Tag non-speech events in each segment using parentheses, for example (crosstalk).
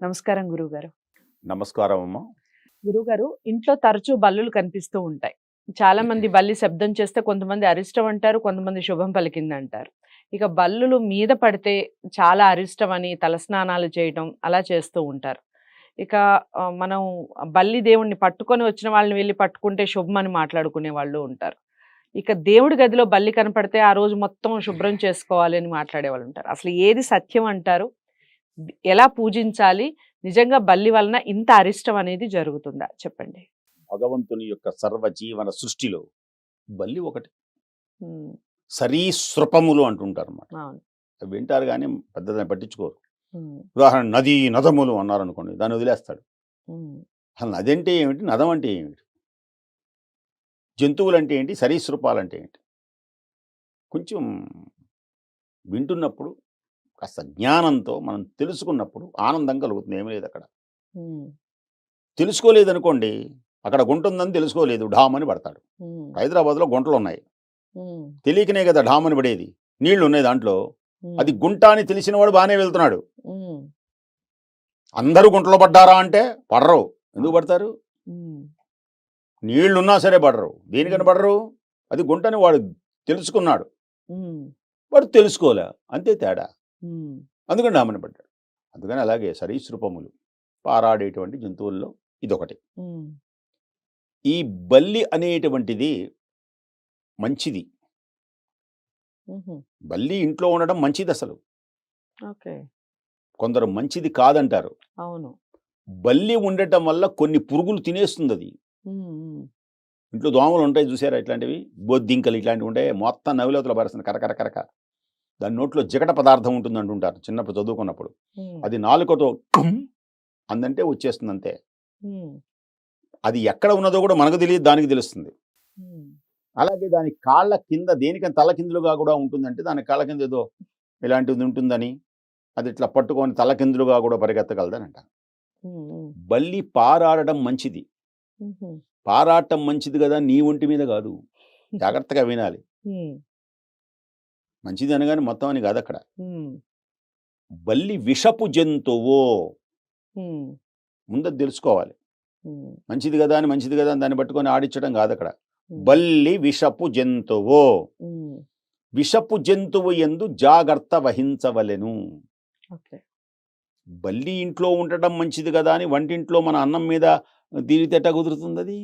నమస్కారం గురుగారు నమస్కారం అమ్మ. గురుగారు ఇంట్లో తరచూ బల్లులు కనిపిస్తూ ఉంటాయి. చాలా మంది బల్లి శబ్దం చేస్తే కొంతమంది అరిష్టం అంటారు కొంతమంది శుభం పలికింది అంటారు ఇక బల్లులు మీద పడితే చాలా అరిష్టం అని తలస్నానాలు చేయడం అలా చేస్తూ ఉంటారు. ఇక మనం బల్లి దేవుణ్ణి పట్టుకొని వచ్చిన వాళ్ళని వెళ్ళి పట్టుకుంటే శుభం అని మాట్లాడుకునే వాళ్ళు ఉంటారు. ఇక దేవుడి గదిలో బల్లి కనపడితే ఆ రోజు మొత్తం శుభ్రం చేసుకోవాలి అని మాట్లాడే వాళ్ళు ఉంటారు. అసలు ఏది సత్యం అంటారు? ఎలా పూజించాలి? నిజంగా బల్లి వలన ఇంత అరిష్టం అనేది జరుగుతుందా? చెప్పండి. భగవంతుని యొక్క సర్వజీవన సృష్టిలో బల్లి ఒకటి. సరీసృపములు అంటుంటారు అన్నమాట వింటారు కానీ పెద్దదని పట్టించుకోరు. ఉదాహరణ నది నదములు అన్నారు అనుకోండి దాన్ని వదిలేస్తాడు. అసలు నది అంటే ఏమిటి? నదం అంటే ఏమిటి? జంతువులు అంటే ఏంటి? సరీసృపాలు అంటే ఏంటి? కొంచెం వింటున్నప్పుడు కాస్త జ్ఞానంతో మనం తెలుసుకున్నప్పుడు ఆనందం కలుగుతుంది. ఏమీ లేదు అక్కడ. తెలుసుకోలేదనుకోండి అక్కడ గుంట ఉందని తెలుసుకోలేదు ఢామ్ అని పడతాడు. హైదరాబాద్లో గుంటలు ఉన్నాయి తెలియకనే కదా ఢామ్ అని పడేది. నీళ్ళు ఉన్నాయి దాంట్లో. అది గుంట అని తెలిసిన వాడు బాగానే వెళ్తున్నాడు అందరూ గుంటలో పడ్డారా అంటే పడరు. ఎందుకు పడతారు? ఉమ్, నీళ్ళు ఉన్నా సరే పడరు. దేనికని పడరు. అది గుంటని వాడు తెలుసుకున్నాడు. వాడు తెలుసుకోలే. అంతే తేడా. అందుకని డామని పడ్డాడు. అందుకని అలాగే సరీసృపములు పారాడేటువంటి జంతువుల్లో ఇదొకటి. ఈ బల్లి అనేటువంటిది మంచిది. బల్లి ఇంట్లో ఉండడం మంచిది అసలు ఓకే. కొందరు మంచిది కాదంటారు. అవును. బల్లి ఉండటం వల్ల కొన్ని పురుగులు తినేస్తుంది అది ఇంట్లో దోమలు ఉంటాయి చూసారా ఇట్లాంటివి? బొద్దింకలు ఇట్లాంటివి ఉంటాయి మొత్తం నవిలోతల పరుస్తుంది కరకర కరక దాని నోట్లో జిగట పదార్థం ఉంటుంది అంటుంటారు చిన్నప్పుడు చదువుకున్నప్పుడు. అది నాలుకతో అందంటే వచ్చేస్తుంది అంతే అది ఎక్కడ ఉన్నదో కూడా మనకు తెలియదు దానికి తెలుస్తుంది. అలాగే దాని కాళ్ళ కింద దేనికని తల కిందులుగా కూడా ఉంటుందంటే దాని కాళ్ళ కింద ఏదో ఇలాంటిది ఉంటుందని అది ఇట్లా పట్టుకొని తల కిందులుగా కూడా పరిగెత్తగలదని అంట ఉమ్, ఉమ్, బల్లి పారాడడం మంచిది. పారాటం మంచిది కదా నీ ఒంటి మీద కాదు. (laughs) జాగ్రత్తగా వినాలి. మంచిది అనగానే మొత్తం అని కాదు అక్కడ. బల్లి విషపు జంతువు. ముందు తెలుసుకోవాలి. మంచిది కదా అని మంచిది కదా అని దాన్ని పట్టుకొని ఆడించడం కాదు అక్కడ. బల్లి విషపు జంతువు. విషపు జంతువు ఎందు జాగ్రత్త వహించవలెను. బల్లి ఇంట్లో ఉండటం మంచిది కదా అని వంటింట్లో మన అన్నం మీద తీరితెట్ట కుదురుతుంది అది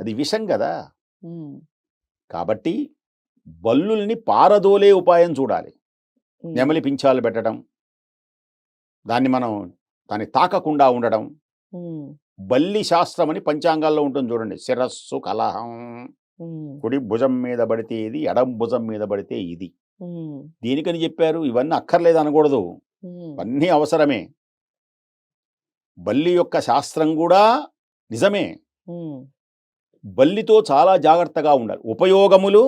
అది విషం కదా. కాబట్టి బల్లుల్ని పారదోలే ఉపాయం చూడాలి. నెమలి పించాలు పెట్టడం దాన్ని మనం దాన్ని తాకకుండా ఉండడం. బల్లి శాస్త్రం అని పంచాంగాల్లో ఉంటుంది చూడండి. శిరస్సు కలహం కుడి భుజం మీద పడితే ఇది ఎడం భుజం మీద పడితే ఇది. దేనికని చెప్పారు? ఇవన్నీ అక్కర్లేదు అనకూడదు. అన్నీ అవసరమే. బల్లి యొక్క శాస్త్రం కూడా నిజమే. బల్లితో చాలా జాగ్రత్తగా ఉండాలి. ఉపయోగములు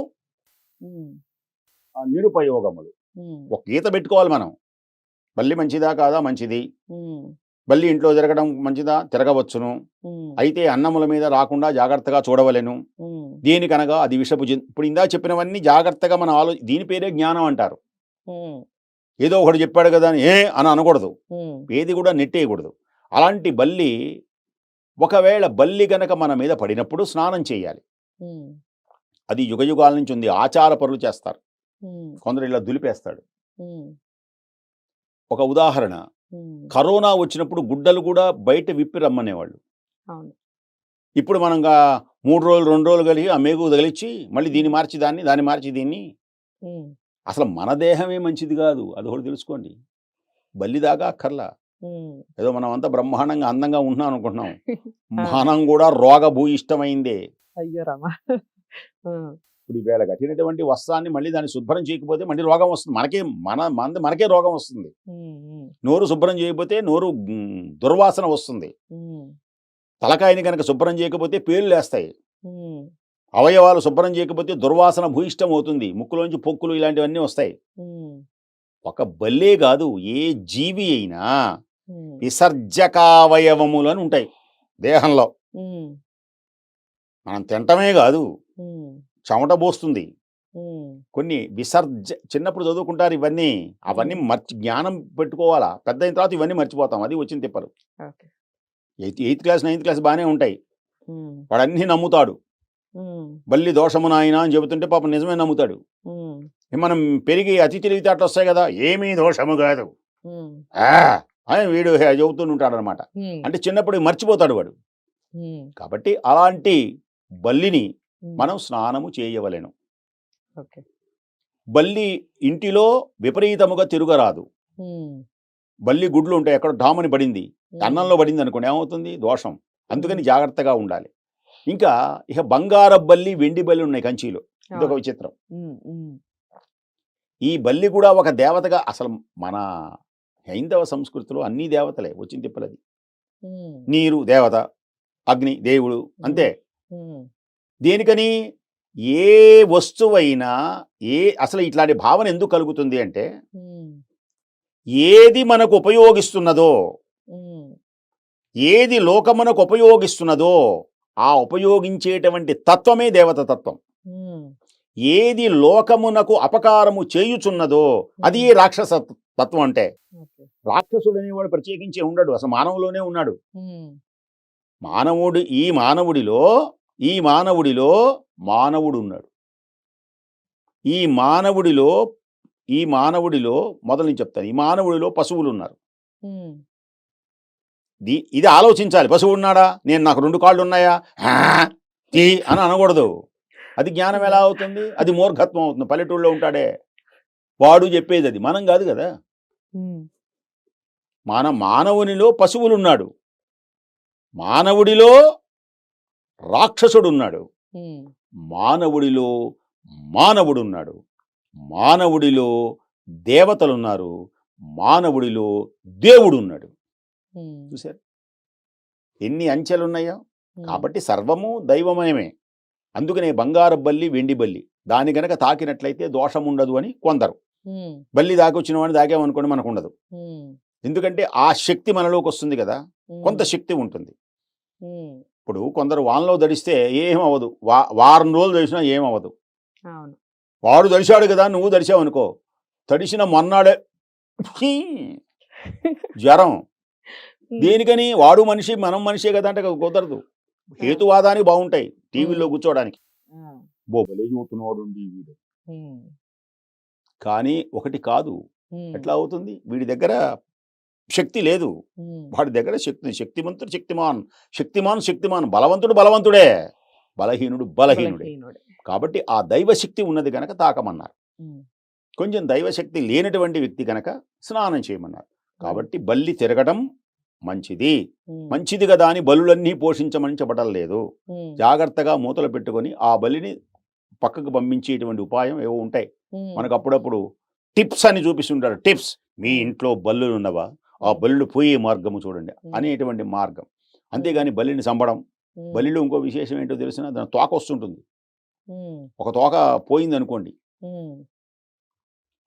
నిరుపయోగములు. ఒక గీత పెట్టుకోవాలి మనం. బల్లి మంచిదా కాదా? మంచిది. బల్లి ఇంట్లో తిరగడం మంచిదా? తిరగవచ్చును. అయితే అన్నముల మీద రాకుండా జాగ్రత్తగా చూడవలెను. దేనికనగా అది విషపు ఇప్పుడు ఇందా చెప్పినవన్నీ జాగ్రత్తగా మనం ఆలో దీని పేరే జ్ఞానం అంటారు. ఏదో ఒకటి చెప్పాడు కదా అని ఏ! అని అనకూడదు. ఏది కూడా నెట్టేయకూడదు. అలాంటి బల్లి ఒకవేళ బల్లి గనక మన మీద పడినప్పుడు స్నానం చేయాలి. అది యుగయుగాల నుంచి ఉంది. ఆచార పరులు చేస్తారు. కొందరు ఇలా దులిపేస్తాడు. ఒక ఉదాహరణ. కరోనా వచ్చినప్పుడు గుడ్డలు కూడా బయట విప్పి రమ్మనేవాళ్ళు. ఇప్పుడు మనం గా మూడు రోజులు రెండు రోజులు కలిగి ఆ మేగు తగిలిచ్చి మళ్ళీ దీన్ని మార్చి దాన్ని దాన్ని మార్చి దీన్ని. అసలు మన దేహమే మంచిది కాదు. అది ఒకటి తెలుసుకోండి. బల్లి దాకా అక్కర్లా. ఏదో మనం అంతా బ్రహ్మాండంగా అందంగా ఉంటున్నాం అనుకుంటున్నాం. (laughs) మనం కూడా రోగభూయిష్టమైందే. అయ్యో రామా! ఇప్పుడు ఈవేళ కట్టినటువంటి వస్త్రాన్ని మళ్ళీ దాన్ని శుభ్రం చేయకపోతే మళ్ళీ రోగం వస్తుంది. మనకే మన మన మనకే రోగం వస్తుంది. నోరు శుభ్రం చేయకపోతే నోరు దుర్వాసన వస్తుంది. తలకాయని కనుక శుభ్రం చేయకపోతే పేర్లు లేస్తాయి. అవయవాలు శుభ్రం చేయకపోతే దుర్వాసన భూయిష్టం అవుతుంది. ముక్కులోంచి పొక్కులు ఇలాంటివన్నీ వస్తాయి. ఒక బల్లే కాదు ఏ జీవి అయినా విసర్జకావయవములు అని ఉంటాయి దేహంలో. మనం తింటమే కాదు చెమట పోస్తుంది. కొన్ని విసర్జ చిన్నప్పుడు చదువుకుంటారు ఇవన్నీ. అవన్నీ. మర్చి జ్ఞానం పెట్టుకోవాలా? పెద్ద అయిన తర్వాత ఇవన్నీ మర్చిపోతాం. అది వచ్చిన తిప్పలు. Okay. Eighth eighth class ninth class బాగానే ఉంటాయి. ఉమ్, వాడు అన్నీ నమ్ముతాడు బల్లి దోషము నాయన అని చెబుతుంటే పాపం నిజమే నమ్ముతాడు. మనం పెరిగి అతి తెలివితేటలు వస్తాయి కదా ఏమీ దోషము కాదు. అని వీడు చెబుతూ ఉంటాడు అనమాట అంటే చిన్నప్పుడు మర్చిపోతాడు వాడు. కాబట్టి అలాంటి బల్లిని మనం స్నానము చేయవలెను. బల్లి ఇంటిలో విపరీతముగా తిరగరాదు. బల్లి గుడ్లు ఉంటాయి ఎక్కడ డామని పడింది. అన్నంలో పడింది అనుకోండి ఏమవుతుంది? దోషం. అందుకని జాగ్రత్తగా ఉండాలి. ఇంకా ఇక బంగార బల్లి వెండి బల్లి ఉన్నాయి కంచీలో. ఇదొక. విచిత్రం. ఈ బల్లి కూడా ఒక దేవతగా అసలు మన హైందవ సంస్కృతిలో అన్ని దేవతలే వచ్చింది తిప్పలది. నీరు దేవత అగ్ని దేవుడు అంతే. దేనికని? ఏ వస్తువైనా ఏ అసలు ఇట్లాంటి భావన ఎందుకు కలుగుతుంది అంటే ఏది మనకు ఉపయోగిస్తున్నదో ఏది లోకమునకు ఉపయోగిస్తున్నదో ఆ ఉపయోగించేటువంటి తత్వమే దేవత తత్వం. ఏది లోకమునకు అపకారము చేయుచున్నదో అది రాక్షస తత్వం అంటే. రాక్షసుడు అనేవాడు ప్రత్యేకించి ఉండడు అసలు మానవులోనే ఉన్నాడు. మానవుడు ఈ మానవుడిలో ఈ మానవుడిలో మానవుడు ఉన్నాడు ఈ మానవుడిలో ఈ మానవుడిలో మొదలు నేను చెప్తాను. ఈ మానవుడిలో పశువులు ఉన్నారు ఇది ఆలోచించాలి. పశువు ఉన్నాడా? నేను నాకు రెండు కాళ్ళు ఉన్నాయా? అని అనకూడదు. అది జ్ఞానం ఎలా అవుతుంది? అది మూర్ఖత్వం అవుతుంది. పల్లెటూళ్ళలో ఉంటాడే. వాడు చెప్పేది అది. మనం కాదు కదా. మన మానవునిలో పశువులు ఉన్నాడు మానవుడిలో రాక్షసుడు ఉన్నాడు ఉమ్, మానవుడిలో మానవుడు ఉన్నాడు మానవుడిలో దేవతలున్నారు. మానవుడిలో దేవుడు ఉన్నాడు చూశారు? ఎన్ని అంచెలు ఉన్నాయో ఉమ్, కాబట్టి సర్వము దైవమయమే. అందుకనే బంగారు బల్లి వెండి బల్లి. దాని గనక తాకినట్లయితే దోషం ఉండదు అని కొందరు. బల్లి దాకొచ్చిన వాడిని దాకామనుకోండి మనకు ఉండదు. ఎందుకంటే ఆ శక్తి మనలోకి వస్తుంది కదా కొంత శక్తి ఉంటుంది. ఇప్పుడు కొందరు వానలో దడిస్తే ఏం అవ్వదు వా వారం రోజులు దడిచినా ఏం అవ్వదు అవును. వాడు దడిశాడు కదా నువ్వు దడిచావు అనుకో తడిసిన మొన్నాడే జ్వరం. దేనికని వాడు మనిషి మనం మనిషే కదా అంటే కుదరదు. హేతువాదానికి బాగుంటాయి టీవీలో కూర్చోవడానికి బోబలే చూస్తున్నాడు వీడు. కానీ ఒకటి కాదు. ఎట్లా అవుతుంది? వీడి దగ్గర శక్తి లేదు. వాడి దగ్గర శక్తి శక్తిమంతుడు శక్తిమాన్ శక్తిమాన్ శక్తిమాన్ బలవంతుడు బలవంతుడే. బలహీనుడు బలహీనుడే. కాబట్టి ఆ దైవశక్తి ఉన్నది గనక తాకమన్నారు. కొంచెం దైవశక్తి లేనటువంటి వ్యక్తి గనక స్నానం చేయమన్నారు. కాబట్టి బల్లి తిరగటం మంచిది. మంచిది కదా అని బలులన్నీ పోషించమని చెప్పడం లేదు జాగ్రత్తగా మూతలు పెట్టుకొని ఆ బలిని పక్కకు పంపించేటువంటి ఉపాయం ఏవో ఉంటాయి. మనకు అప్పుడప్పుడు టిప్స్ అని చూపిస్తుంటారు. టిప్స్ మీ ఇంట్లో బల్లులు ఉన్నవా ఆ బల్లులు పోయే మార్గము చూడండి. అనేటువంటి మార్గం. అంతేగాని బలిని చంపడం. బలిలో ఇంకో విశేషం ఏంటో తెలిసిన దాని తోక వస్తుంటుంది. ఒక తోక పోయింది అనుకోండి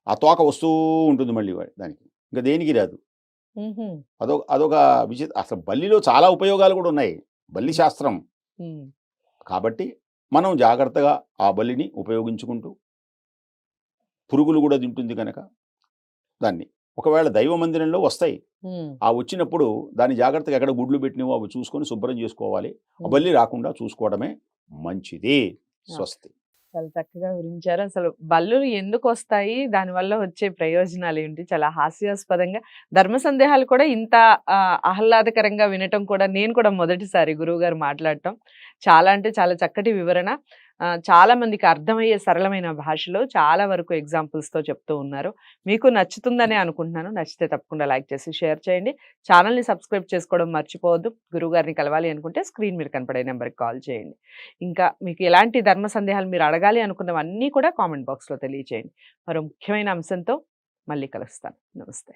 ఆ తోక వస్తూ ఉంటుంది మళ్ళీ దానికి. ఇంకా దేనికి రాదు. అదొక అదొక విచిత్ర అసలు బల్లిలో చాలా ఉపయోగాలు కూడా ఉన్నాయి. బల్లి శాస్త్రం. కాబట్టి మనం జాగ్రత్తగా ఆ బలిని ఉపయోగించుకుంటూ పురుగులు కూడా తింటుంది కనుక దాన్ని. ఒకవేళ దైవ మందిరంలో వస్తాయి. ఆ వచ్చినప్పుడు దాన్ని జాగ్రత్తగా ఎక్కడ గుడ్లు పెట్టినవో అవి చూసుకొని శుభ్రం చేసుకోవాలి. బల్లి రాకుండా చూసుకోవడమే మంచిది. స్వస్తి. చాలా చక్కగా వివరించారు. అసలు బల్లులు ఎందుకు వస్తాయి? దానివల్ల వచ్చే ప్రయోజనాలు ఏంటి? చాలా హాస్యాస్పదంగా ధర్మ సందేహాలు కూడా ఇంత ఆహ్లాదకరంగా వినటం కూడా నేను కూడా మొదటిసారి గురువు గారు మాట్లాడటం. చాలా అంటే చాలా చక్కటి వివరణ. చాలా మందికి అర్థమయ్యే సరళమైన భాషలో చాలా వరకు ఎగ్జాంపుల్స్తో చెప్తూ ఉన్నారు. మీకు నచ్చుతుందనే అనుకుంటున్నాను. నచ్చితే తప్పకుండా లైక్ చేసి షేర్ చేయండి. ఛానల్ని సబ్స్క్రైబ్ చేసుకోవడం మర్చిపోవద్దు. గురువు గారిని కలవాలి అనుకుంటే స్క్రీన్ మీద కనపడే నెంబర్కి కాల్ చేయండి. ఇంకా మీకు ఎలాంటి ధర్మ సందేహాలు మీరు అడగాలి అనుకున్నవన్నీ కూడా కామెంట్ బాక్స్లో తెలియచేయండి. మరో ముఖ్యమైన అంశంతో మళ్ళీ కలుస్తాను. నమస్తే.